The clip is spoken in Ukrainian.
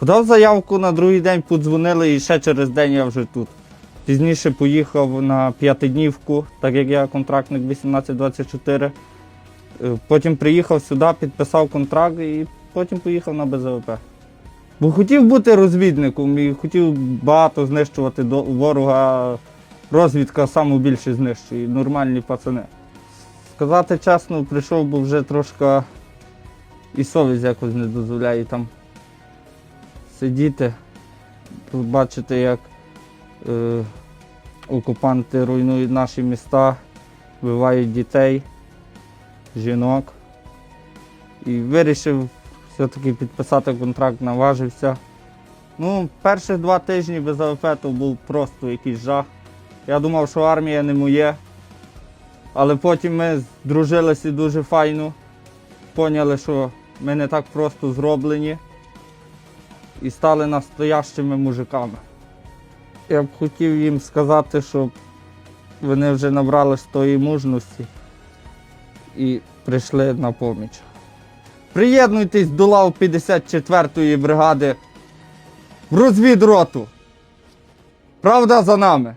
Подав заявку на другий день, подзвонили і ще через день я вже тут. Пізніше поїхав на п'ятиднівку, так як я контрактник 1824. Е, Потім приїхав сюди, підписав контракт і потім поїхав на БЗВП. Бо хотів бути розвідником і хотів багато знищувати ворога. Розвідка саму більше знищує, нормальні пацани. Сказати чесно, прийшов, бо вже трошки і совість якось не дозволяє там сидіти, тут бачити, як е, окупанти руйнують наші міста, вбивають дітей, жінок. І вирішив все-таки підписати контракт, наважився. Ну, перші два тижні без АВП то був просто якийсь жах. Я думав, що армія не моє. Але потім ми здружилися дуже файно, поняли, що ми не так просто зроблені і стали настоящими мужиками. Я б хотів їм сказати, щоб вони вже набрались тої мужності і прийшли на поміч. Приєднуйтесь до лав 54-ї бригади в розвідроту. Правда за нами.